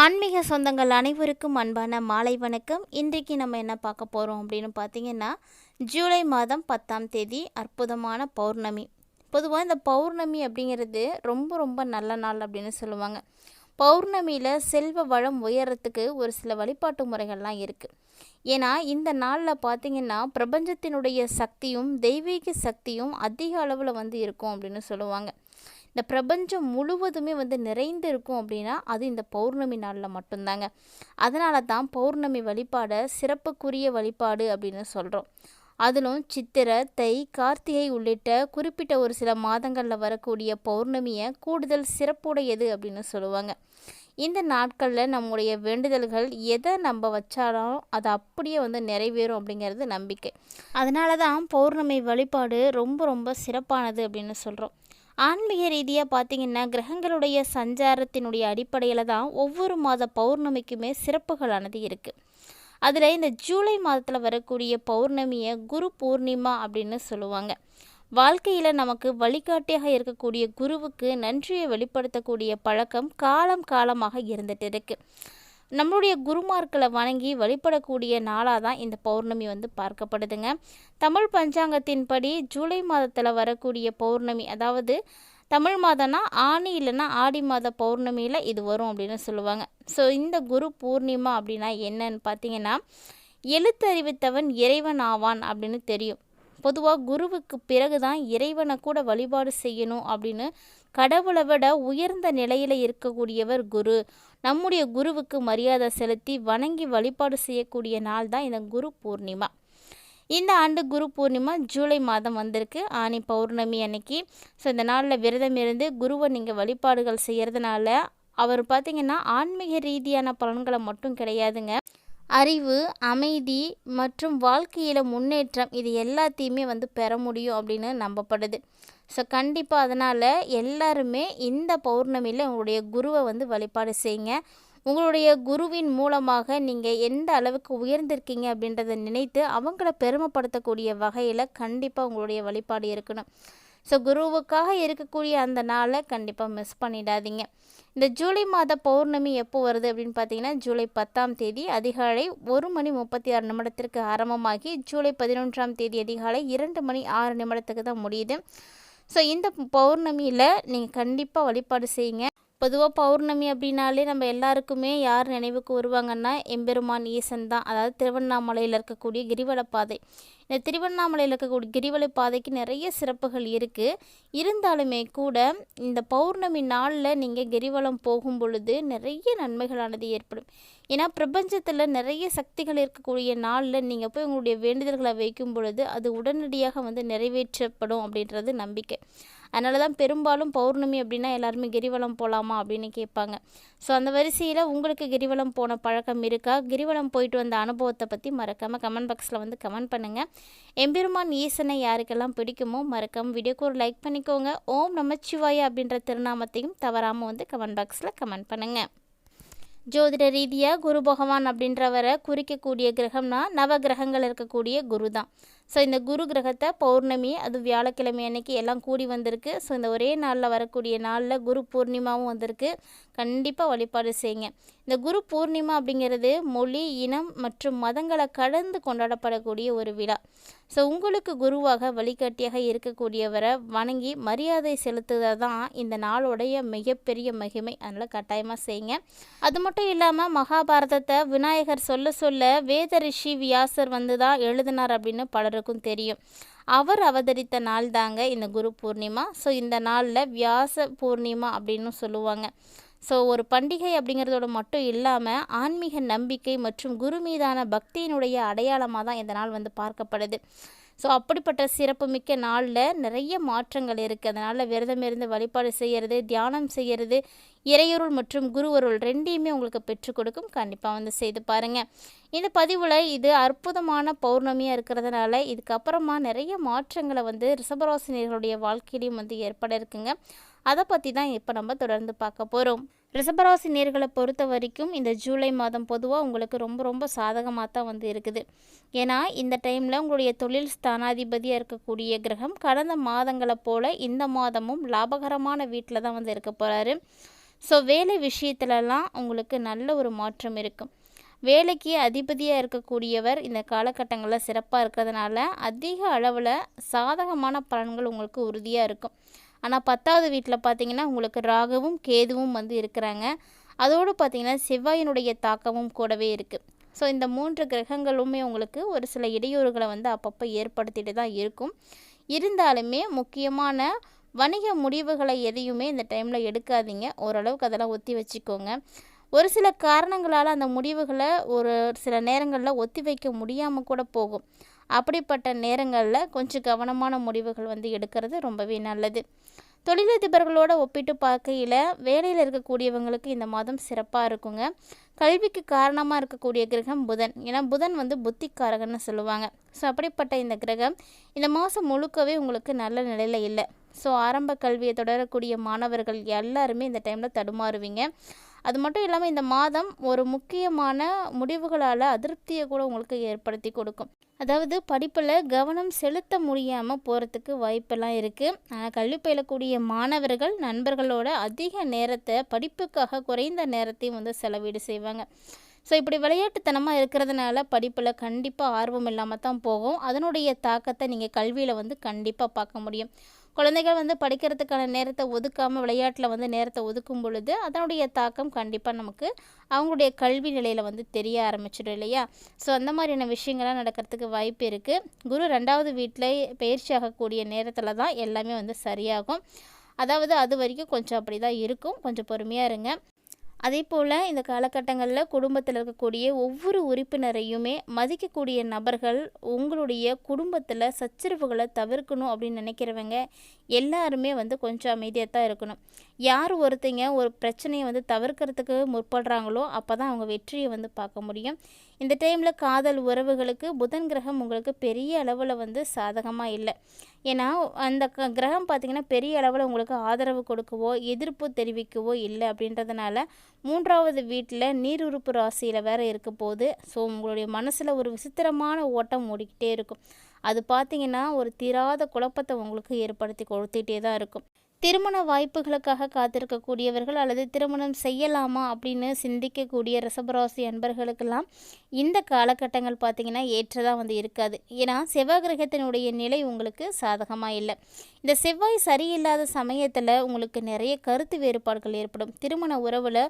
ஆன்மீக சொந்தங்கள் அனைவருக்கும் அன்பான மாலை வணக்கம். இன்றைக்கு நம்ம என்ன பார்க்க போகிறோம் அப்படின்னு பார்த்தீங்கன்னா ஜூலை மாதம் பத்தாம் தேதி அற்புதமான பௌர்ணமி. பொதுவாக இந்த பௌர்ணமி அப்படிங்கிறது ரொம்ப ரொம்ப நல்ல நாள் அப்படின்னு சொல்லுவாங்க. பௌர்ணமியில் செல்வ வளம் உயரத்துக்கு ஒரு சில வழிபாட்டு முறைகள்லாம் இருக்குது ஏன்னா இந்த நாளில் பார்த்தீங்கன்னா பிரபஞ்சத்தினுடைய சக்தியும் தெய்வீக சக்தியும் அதிக அளவில் வந்து இருக்கும் அப்படின்னு சொல்லுவாங்க. இந்த பிரபஞ்சம் முழுவதுமே வந்து நிறைந்து இருக்கும் அப்படின்னா அது இந்த பௌர்ணமி நாளில் மட்டும்தாங்க. அதனால தான் பௌர்ணமி வழிபாடை சிறப்புக்குரிய வழிபாடு அப்படின்னு சொல்கிறோம் அதிலும் சித்திரை தை கார்த்திகை உள்ளிட்ட குறிப்பிட்ட ஒரு சில மாதங்களில் வரக்கூடிய பௌர்ணமியை கூடுதல் சிறப்புடையது அப்படின்னு சொல்லுவாங்க. இந்த நாட்களில் நம்முடைய வேண்டுதல்கள் எதை நம்ம வச்சாலும் அது அப்படியே வந்து நிறைவேறும் அப்படிங்கிறது நம்பிக்கை. அதனால தான் பௌர்ணமி வழிபாடு ரொம்ப ரொம்ப சிறப்பானது அப்படின்னு சொல்கிறோம் ஆன்மீக ரீதியாக பார்த்திங்கன்னா கிரகங்களுடைய சஞ்சாரத்தினுடைய அடிப்படையில் தான் ஒவ்வொரு மாத பௌர்ணமிக்குமே சிறப்புகளானது இருக்குது அதில் இந்த ஜூலை மாதத்தில் வரக்கூடிய பௌர்ணமியை குரு பூர்ணிமா அப்படின்னு சொல்லுவாங்க. வாழ்க்கையில் நமக்கு வழிகாட்டியாக இருக்கக்கூடிய குருவுக்கு நன்றியை வெளிப்படுத்தக்கூடிய பழக்கம் காலம் காலமாக இருந்துட்டு இருக்குது நம்மளுடைய குருமார்களை வணங்கி வழிபடக்கூடிய நாளாக தான் இந்த பௌர்ணமி வந்து பார்க்கப்படுதுங்க. தமிழ் பஞ்சாங்கத்தின்படி ஜூலை மாதத்தில் வரக்கூடிய பௌர்ணமி அதாவது தமிழ் மாதம்னா ஆணி இல்லைன்னா ஆடி மாத பௌர்ணமியில் இது வரும் அப்படின்னு சொல்லுவாங்க. ஸோ இந்த குரு பூர்ணிமா அப்படின்னா என்னன்னு பார்த்தீங்கன்னா எழுத்தறிவித்தவன் இறைவன் ஆவான் அப்படின்னு தெரியும். பொதுவாக குருவுக்கு பிறகு தான் இறைவனை கூட வழிபாடு செய்யணும் அப்படின்னு கடவுளை விட உயர்ந்த நிலையில் இருக்கக்கூடியவர் குரு. நம்முடைய குருவுக்கு மரியாதை செலுத்தி வணங்கி வழிபாடு செய்யக்கூடிய நாள் தான் இந்த குரு பூர்ணிமா. இந்த ஆண்டு குரு பூர்ணிமா ஜூலை மாதம் வந்திருக்கு. ஆனி பௌர்ணமி அன்னைக்கு. ஸோ இந்த நாளில் விரதம் இருந்து குருவை நீங்கள் வழிபாடுகள் செய்கிறதுனால அவர் பார்த்திங்கன்னா ஆன்மீக ரீதியான பலன்களை மட்டும் கிடையாதுங்க. அறிவு அமைதி மற்றும் வாழ்க்கையில் முன்னேற்றம் இது எல்லாத்தையுமே வந்து பெற முடியும் அப்படின்னு நம்பப்படுது. ஸோ கண்டிப்பாக அதனால் எல்லாருமே இந்த பௌர்ணமியில் உங்களுடைய குருவை வந்து வழிபாடு செய்யுங்க உங்களுடைய குருவின் மூலமாக நீங்கள் எந்த அளவுக்கு உயர்ந்திருக்கீங்க அப்படின்றத நினைத்து அவங்கள பெருமைப்படுத்தக்கூடிய வகையில் கண்டிப்பாக உங்களுடைய வழிபாடு இருக்கணும். ஸோ குருவுக்காக இருக்கக்கூடிய அந்த நாளை கண்டிப்பாக மிஸ் பண்ணிடாதீங்க. இந்த ஜூலை மாத பௌர்ணமி எப்போ வருது அப்படின்னு பார்த்தீங்கன்னா ஜூலை பத்தாம் தேதி அதிகாலை ஒரு மணி முப்பத்தி ஆறு நிமிடத்திற்கு ஆரம்பமாகி ஜூலை பதினொன்றாம் தேதி அதிகாலை இரண்டு மணி ஆறு நிமிடத்துக்கு தான் முடியுது. ஸோ இந்த பௌர்ணமியில் நீங்கள் கண்டிப்பாக வழிபாடு செய்யுங்க. பொதுவாக பௌர்ணமி அப்படின்னாலே நம்ம எல்லாருக்குமே யார் நினைவுக்கு வருவாங்கன்னா எம்பெருமான் ஈசன் தான். அதாவது திருவண்ணாமலையில் இருக்கக்கூடிய கிரிவல பாதை. இந்த திருவண்ணாமலையில் இருக்கக்கூடிய கிரிவலை பாதைக்கு நிறைய சிறப்புகள் இருக்குது இருந்தாலுமே கூட இந்த பௌர்ணமி நாளில் நீங்கள் கிரிவலம் போகும் பொழுது நிறைய நன்மைகளானது ஏற்படும். ஏன்னா பிரபஞ்சத்தில் நிறைய சக்திகள் இருக்கக்கூடிய நாளில் நீங்கள் போய் உங்களுடைய வேண்டுதல்களை வைக்கும் பொழுது அது உடனடியாக வந்து நிறைவேற்றப்படும் அப்படின்றது நம்பிக்கை. அதனால தான் பெரும்பாலும் பௌர்ணமி அப்படின்னா எல்லாருமே கிரிவலம் போகலாமா அப்படின்னு கேட்பாங்க. ஸோ அந்த வரிசையில் உங்களுக்கு கிரிவலம் போன பழக்கம் இருக்கா? கிரிவலம் போயிட்டு வந்த அனுபவத்தை பற்றி மறக்காமல் கமெண்ட் பாக்ஸில் வந்து கமெண்ட் பண்ணுங்கள் எம்பெருமான் ஈசனை யாருக்கெல்லாம் பிடிக்குமோ மறக்காமல் வீடியோக்கு ஒரு லைக் பண்ணிக்கோங்க. ஓம் நமச்சிவாய அப்படின்ற திருநாமத்தையும் தவறாமல் வந்து கமெண்ட் பாக்ஸில் கமெண்ட் பண்ணுங்கள் ஜோதிட ரீதியாக குரு பகவான் அப்படின்றவரை குறிக்கக்கூடிய கிரகம்னா நவ கிரகங்கள் இருக்கக்கூடிய குரு தான் ஸோ இந்த குரு கிரகத்தை பௌர்ணமி அது வியாழக்கிழமை அன்னைக்கு எல்லாம் கூடி வந்திருக்கு. ஸோ இந்த ஒரே நாளில் வரக்கூடிய நாளில் குரு பூர்ணிமாவும் வந்திருக்கு. கண்டிப்பாக வழிபாடு செய்யுங்க. இந்த குரு பூர்ணிமா அப்படிங்கிறது மொழி இனம் மற்றும் மதங்களை கடந்து கொண்டாடப்படக்கூடிய ஒரு விழா. ஸோ உங்களுக்கு குருவாக வழிகாட்டியாக இருக்கக்கூடியவரை வணங்கி மரியாதை செலுத்துவது தான் இந்த நாளுடைய மிகப்பெரிய மகிமை. அதனால் கட்டாயமாக செய்யுங்க. அது மட்டும் இல்லாமல் மகாபாரதத்தை விநாயகர் சொல்ல சொல்ல வேத ரிஷி வியாசர் வந்து தான் எழுதினார் அப்படின்னு பலர் எல்லாருக்கும் தெரியும். அவர் அவதரித்த நாள் தாங்க இந்த குரு பூர்ணிமா. ஸோ இந்த நாளில் வியாச பூர்ணிமா அப்படின்னு சொல்லுவாங்க. ஸோ ஒரு பண்டிகை அப்படிங்கிறதோட மட்டும் இல்லாமல் ஆன்மீக நம்பிக்கை மற்றும் குரு மீதான பக்தியினுடைய அடையாளமாக தான் இந்த நாள் வந்து பார்க்கப்படுது. ஸோ அப்படிப்பட்ட சிறப்புமிக்க நாளில் நிறைய மாற்றங்கள் இருக்குது அதனால் விரதம் இருந்து வழிபாடு செய்கிறது தியானம் செய்கிறது இறையொருள் மற்றும் குருவருள் ரெண்டையுமே உங்களுக்கு பெற்றுக் கொடுக்கும். கண்டிப்பாக வந்து செய்து பாருங்கள் இந்த பதிவில் இது அற்புதமான பௌர்ணமியாக இருக்கிறதுனால இதுக்கப்புறமா நிறைய மாற்றங்களை வந்து ரிஷபராசினியர்களுடைய வாழ்க்கையிலையும் வந்து ஏற்பட இருக்குங்க. அதை பற்றி தான் இப்போ நம்ம தொடர்ந்து பார்க்க போகிறோம் ரிஷபராசி நேர்களை பொறுத்த வரைக்கும் இந்த ஜூலை மாதம் பொதுவாக உங்களுக்கு ரொம்ப ரொம்ப சாதகமாக தான் வந்து இருக்குது. ஏன்னா இந்த டைமில் உங்களுடைய தொழில் ஸ்தானாதிபதியாக இருக்கக்கூடிய கிரகம் கடந்த மாதங்களை போல் இந்த மாதமும் லாபகரமான வீட்டில் தான் வந்து இருக்க போகிறாரு ஸோ வேலை விஷயத்துலலாம் உங்களுக்கு நல்ல ஒரு மாற்றம் இருக்கும். வேலைக்கு அதிபதியாக இருக்கக்கூடியவர் இந்த காலகட்டங்களில் சிறப்பாக இருக்கிறதுனால அதிக அளவில் சாதகமான பலன்கள் உங்களுக்கு உறுதியாக இருக்கும். ஆனால் பத்தாவது வீட்டில் பார்த்தீங்கன்னா உங்களுக்கு ராகுவும் கேதுவும் வந்து இருக்கிறாங்க. அதோடு பார்த்தீங்கன்னா செவ்வாயினுடைய தாக்கமும் கூடவே இருக்குது ஸோ இந்த மூன்று கிரகங்களுமே உங்களுக்கு ஒரு சில இடையூறுகளை வந்து அப்பப்போ ஏற்படுத்திட்டு தான் இருக்கும். இருந்தாலுமே முக்கியமான வணிக முடிவுகளை எதையுமே இந்த டைமில் எடுக்காதீங்க. ஓரளவுக்கு அதெல்லாம் ஒத்தி வச்சுக்கோங்க. ஒரு சில காரணங்களால் அந்த முடிவுகளை ஒரு சில நேரங்களில் ஒத்தி வைக்க முடியாமல் கூட போகும். அப்படிப்பட்ட நேரங்களில் கொஞ்சம் கவனமான முடிவுகள் வந்து எடுக்கிறது ரொம்பவே நல்லது. தொழிலதிபர்களோட ஒப்பிட்டு பார்க்கையில் வேலையில் இருக்கக்கூடியவங்களுக்கு இந்த மாதம் சிறப்பாக இருக்குங்க. கல்விக்கு காரணமாக இருக்கக்கூடிய கிரகம் புதன். ஏன்னா புதன் வந்து புத்திக்காரகன்னு சொல்லுவாங்க. ஸோ அப்படிப்பட்ட இந்த கிரகம் இந்த மாதம் முழுக்கவே உங்களுக்கு நல்ல நிலையில் இல்லை. ஸோ ஆரம்ப கல்வியை தொடரக்கூடிய மாணவர்கள் எல்லாருமே இந்த டைமில் தடுமாறுவீங்க. அது மட்டும் இல்லாமல் இந்த மாதம் ஒரு முக்கியமான முடிவுகளால் அதிருப்தியை கூட உங்களுக்கு ஏற்படுத்தி கொடுக்கும். அதாவது படிப்பில் கவனம் செலுத்த முடியாமல் போகிறதுக்கு வாய்ப்பெல்லாம் இருக்குது ஆனால் கல்வி பயிலக்கூடிய மாணவர்கள் நண்பர்களோட அதிக நேரத்தை படிப்புக்காக குறைந்த நேரத்தையும் வந்து செலவீடு செய்வாங்க. ஸோ இப்படி விளையாட்டுத்தனமாக இருக்கிறதுனால படிப்பில் கண்டிப்பாக ஆர்வம் இல்லாமல் தான் போகும். அதனுடைய தாக்கத்தை நீங்கள் கல்வியில் வந்து கண்டிப்பாக பார்க்க முடியும். குழந்தைகள் வந்து படிக்கிறதுக்கான நேரத்தை ஒதுக்காமல் விளையாட்டில் வந்து நேரத்தை ஒதுக்கும் பொழுது அதனுடைய தாக்கம் கண்டிப்பாக நமக்கு அவங்களுடைய கல்வி நிலையில் வந்து தெரிய ஆரம்பிச்சிடும் இல்லையா? ஸோ அந்த மாதிரியான விஷயங்கள்லாம் நடக்கிறதுக்கு வாய்ப்பு இருக்குது குரு ரெண்டாவது வீட்டில் பயிற்சி ஆகக்கூடிய நேரத்தில் தான் எல்லாமே வந்து சரியாகும். அதாவது அது வரைக்கும் கொஞ்சம் அப்படி தான் இருக்கும். கொஞ்சம் பொறுமையாக இருங்க. அதே போல் இந்த காலகட்டங்களில் குடும்பத்தில் இருக்கக்கூடிய ஒவ்வொரு உறுப்பினரையுமே மதிக்கக்கூடிய நபர்கள் உங்களுடைய குடும்பத்தில் சச்சரவுகளை தவிர்க்கணும் அப்படின்னு நினைக்கிறவங்க எல்லாருமே வந்து கொஞ்சம் அமைதியாக தான் இருக்கணும். யார் ஒருத்தங்க ஒரு பிரச்சனையை வந்து தவிர்க்கிறதுக்கு முற்படுறாங்களோ அப்போ தான் அவங்க வெற்றியை வந்து பார்க்க முடியும். இந்த டைமில் காதல் உறவுகளுக்கு புதன் கிரகம் உங்களுக்கு பெரிய அளவில் வந்து சாதகமாக இல்லை. ஏன்னா அந்த க கிரகம் பார்த்திங்கன்னா பெரிய அளவில் உங்களுக்கு ஆதரவு கொடுக்கவோ எதிர்ப்பு தெரிவிக்கவோ இல்லை அப்படின்றதுனால மூன்றாவது வீட்டில் நீர் உறுப்பு ராசியில் வேறு இருக்க போது ஸோ உங்களுடைய மனசில் ஒரு விசித்திரமான ஓட்டம் ஓடிக்கிட்டே இருக்கும். அது பார்த்திங்கன்னா ஒரு தீராத குழப்பத்தை உங்களுக்கு ஏற்படுத்தி கொடுத்துட்டே தான் இருக்கும். திருமண வாய்ப்புகளுக்காக காத்திருக்கக்கூடியவர்கள் அல்லது திருமணம் செய்யலாமா அப்படின்னு சிந்திக்கக்கூடிய ரசபராசி அன்பர்களுக்கெல்லாம் இந்த காலகட்டங்கள் பார்த்திங்கன்னா ஏற்றதாக வந்து இருக்காது. ஏன்னா செவ்வாய் கிரகத்தினுடைய நிலை உங்களுக்கு சாதகமாக இல்லை. இந்த செவ்வாய் சரியில்லாத சமயத்தில் உங்களுக்கு நிறைய கருத்து வேறுபாடுகள் ஏற்படும். திருமண உறவில்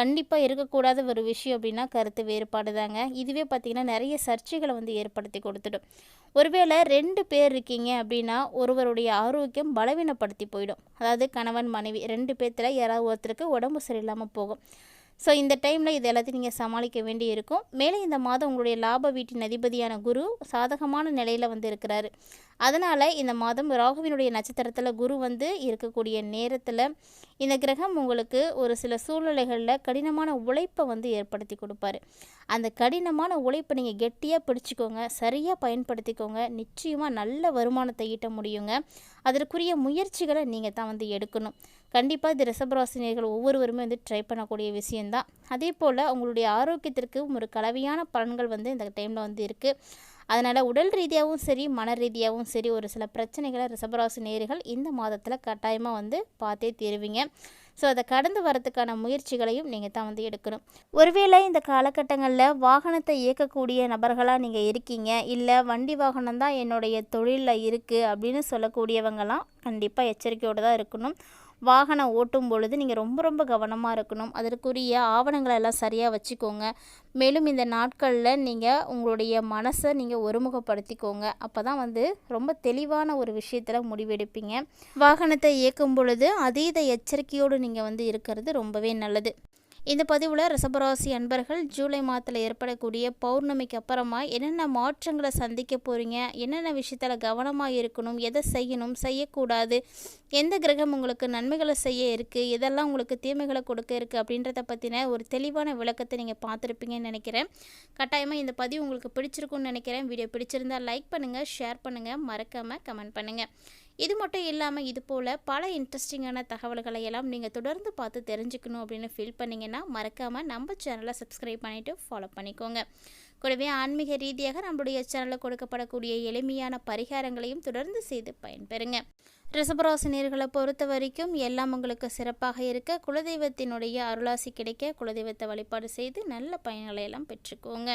கண்டிப்பாக இருக்கக்கூடாத ஒரு விஷயம் அப்படின்னா கருத்து வேறுபாடு தாங்க இதுவே பார்த்திங்கன்னா நிறைய சர்ச்சைகளை வந்து ஏற்படுத்தி கொடுத்துடும். ஒருவேளை ரெண்டு பேர் இருக்கீங்க அப்படின்னா ஒருவருடைய ஆரோக்கியம் பலவீனப்படுத்தி போயிடும். அதாவது கணவன் மனைவி ரெண்டு பேர்த்தில் யாராவது ஒருத்தருக்கு உடம்பு சரியில்லாமல் போகும். ஸோ இந்த டைமில் இது எல்லாத்தையும் நீங்கள் சமாளிக்க வேண்டி இருக்கும் மேலே இந்த மாதம் உங்களுடைய லாப வீட்டின் அதிபதியான குரு சாதகமான நிலையில் வந்து இருக்கிறாரு. அதனால் இந்த மாதம் ராகுவினுடைய நட்சத்திரத்தில் குரு வந்து இருக்கக்கூடிய நேரத்தில் இந்த கிரகம் உங்களுக்கு ஒரு சில சூழ்நிலைகளில் கடினமான உழைப்பை வந்து ஏற்படுத்தி கொடுப்பாரு. அந்த கடினமான உழைப்பை நீங்கள் கெட்டியாக பிடிச்சிக்கோங்க சரியாக பயன்படுத்திக்கோங்க நிச்சயமாக நல்ல வருமானத்தை ஈட்ட முடியுங்க. அதற்குரிய முயற்சிகளை நீங்கள் தான் வந்து எடுக்கணும். கண்டிப்பாக இது ரிசபராசினியர்கள் ஒவ்வொருவருமே வந்து ட்ரை பண்ணக்கூடிய விஷயந்தான் அதே போல் உங்களுடைய ஆரோக்கியத்திற்கு ஒரு கலவையான பலன்கள் வந்து இந்த டைமில் வந்து இருக்குது அதனால் உடல் ரீதியாகவும் சரி மன ரீதியாகவும் சரி ஒரு சில பிரச்சனைகளை ரிசபராசி நேர்கள் இந்த மாதத்தில் கட்டாயமாக வந்து பார்த்தே தீருவீங்க. ஸோ அதை கடந்து வரத்துக்கான முயற்சிகளையும் நீங்கள் தான் வந்து எடுக்கணும். ஒருவேளை இந்த காலகட்டங்களில் வாகனத்தை இயக்கக்கூடிய நபர்களாக நீங்கள் இருக்கீங்க. இல்லை வண்டி வாகனம் தான் என்னுடைய தொழிலில் இருக்குது அப்படின்னு சொல்லக்கூடியவங்களாம் கண்டிப்பாக எச்சரிக்கையோடு தான் இருக்கணும். வாகனம் ஓட்டும் பொழுது நீங்கள் ரொம்ப ரொம்ப கவனமாக இருக்கணும். அதற்குரிய ஆவணங்களை எல்லாம் சரியாக வச்சுக்கோங்க. மேலும் இந்த நாட்களில் நீங்கள் உங்களுடைய மனசை நீங்கள் ஒருமுகப்படுத்திக்கோங்க. அப்போ தான் வந்து ரொம்ப தெளிவான ஒரு விஷயத்தில் முடிவெடுப்பீங்க. வாகனத்தை இயக்கும் பொழுது அதீத எச்சரிக்கையோடு நீங்கள் வந்து இருக்கிறது ரொம்பவே நல்லது. இந்த பதிவில் ரிசபராசி அன்பர்கள் ஜூலை மாதத்தில் ஏற்படக்கூடிய பௌர்ணமிக்கு அப்புறமா என்னென்ன மாற்றங்களை சந்திக்க போகிறீங்க என்னென்ன விஷயத்தில் கவனமாக இருக்கணும்? எதை செய்யணும்? செய்யக்கூடாது? எந்த கிரகம் உங்களுக்கு நன்மைகளை செய்ய இருக்குது எதெல்லாம் உங்களுக்கு தீமைகளை கொடுக்க இருக்குது அப்படின்றத பற்றின ஒரு தெளிவான விளக்கத்தை நீங்கள் பார்த்துருப்பீங்கன்னு நினைக்கிறேன். கட்டாயமாக இந்த பதிவு உங்களுக்கு பிடிச்சிருக்குன்னு நினைக்கிறேன். வீடியோ பிடிச்சிருந்தால் லைக் பண்ணுங்கள் ஷேர் பண்ணுங்கள் மறக்காமல் கமெண்ட் பண்ணுங்கள் இது மட்டும் இல்லாமல் இது போல் பல இன்ட்ரெஸ்டிங்கான தகவல்களை எல்லாம் நீங்கள் தொடர்ந்து பார்த்து தெரிஞ்சுக்கணும் அப்படின்னு ஃபீல் பண்ணிங்கன்னா மறக்காமல் நம்ம சேனலை சப்ஸ்கிரைப் பண்ணிவிட்டு ஃபாலோ பண்ணிக்கோங்க. கூடவே ஆன்மீக ரீதியாக நம்மளுடைய சேனலில் கொடுக்கப்படக்கூடிய எளிமையான பரிகாரங்களையும் தொடர்ந்து செய்து பயன்பெறுங்க. ரிசபராசினியர்களை பொறுத்த வரைக்கும் எல்லாம் உங்களுக்கு சிறப்பாக இருக்க குலதெய்வத்தினுடைய அருளாசி கிடைக்க குலதெய்வத்தை வழிபாடு செய்து நல்ல பயன்களை எல்லாம் பெற்றுக்கோங்க.